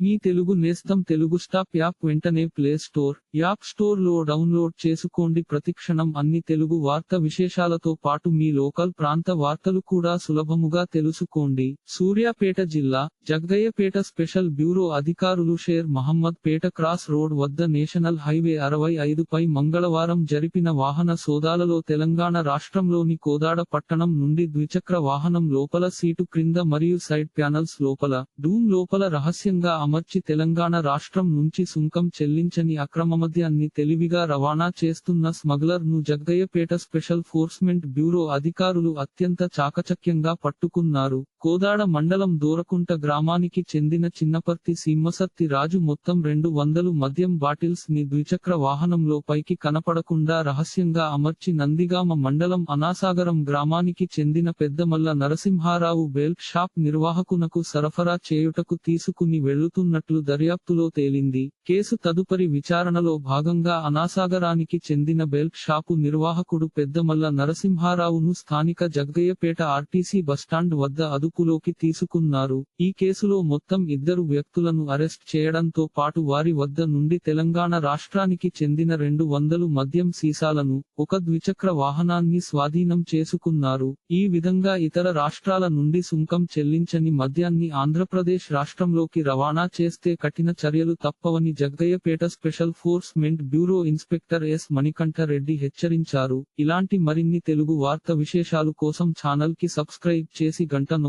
మీ తెలుగు నేస్తం Telugu stop app వెంటనే play store app స్టోర్లో డౌన్లోడ్ చేసుకోండి. ప్రతిక్షణం అన్ని తెలుగు వార్త విశేషాలతో పాటు మీ లోకల్ ప్రాంత వార్తలు కూడా సులభముగా తెలుసుకోండి. సూర్యాపేట జిల్లా జగ్గయ్యపేట స్పెషల్ బ్యూరో అధికారులు షేర్ మహమ్మద్ పేట క్రాస్ రోడ్ వద్ద నేషనల్ హైవే అరవై ఐదుపై మంగళవారం జరిపిన వాహన సోదాలలో తెలంగాణ రాష్ట్రంలోని కోదాడ పట్టణం నుండి ద్విచక్ర వాహనం లోపల సీటు క్రింద మరియు సైడ్ ప్యానల్స్ లోపల డూమ్ లోపల రహస్యంగా అమర్చి తెలంగాణ రాష్ట్రం నుంచి సుంకం చెల్లించని అక్రమమద్యాన్ని తెలివిగా రవాణా చేస్తున్న స్మగ్లర్ను జగ్గయ్యపేట స్పెషల్ ఫోర్స్మెంట్ బ్యూరో అధికారులు అత్యంత చాకచక్యంగా పట్టుకున్నారు. కోదాడ మండలం దూరకుంట గ్రామానికి చెందిన చిన్నపర్తి సింహసత్తి రాజు మొత్తం రెండు వందలు మద్యం బాటిల్స్ని ద్విచక్ర వాహనంలో పైకి కనపడకుండా రహస్యంగా అమర్చి నందిగామ మండలం అనాసాగరం గ్రామానికి చెందిన పెద్దమల్ల నరసింహారావు బెల్ట్ షాప్ నిర్వాహకునకు సరఫరా చేయుటకు తీసుకుని వెళ్ళుతున్నట్లు దర్యాప్తులో తేలింది. కేసు తదుపరి విచారణలో భాగంగా అనాసాగరానికి చెందిన బెల్ట్ షాపు నిర్వాహకుడు పెద్దమల్ల నరసింహారావును స్థానిక జగ్గయ్యపేట ఆర్టీసీ బస్టాండ్ వద్ద అదుపులోకి తీసుకున్నారు. ఈ కేసులో మొత్తం ఇద్దరు వ్యక్తులను అరెస్ట్ చేయడంతో పాటు వారి వద్ద నుండి తెలంగాణ రాష్ట్రానికి చెందిన రెండు వందలు మద్యం సీసాలను ఒక ద్విచక్ర వాహనాన్ని స్వాధీనం చేసుకున్నారు. ఈ విధంగా ఇతర రాష్ట్రాల నుండి సుంకం చెల్లించని మద్యాన్ని ఆంధ్రప్రదేశ్ రాష్ట్రంలోకి రవాణా చేస్తే కఠిన చర్యలు తప్పవని Jaggayyapeta special enforcement bureau inspector S Manikanta Reddy హెచ్చరించారు. ఇలాంటి మరిన్ని తెలుగు వార్త విశేషాలు కోసం ఛానల్కి సబ్స్క్రైబ్ చేసి గంట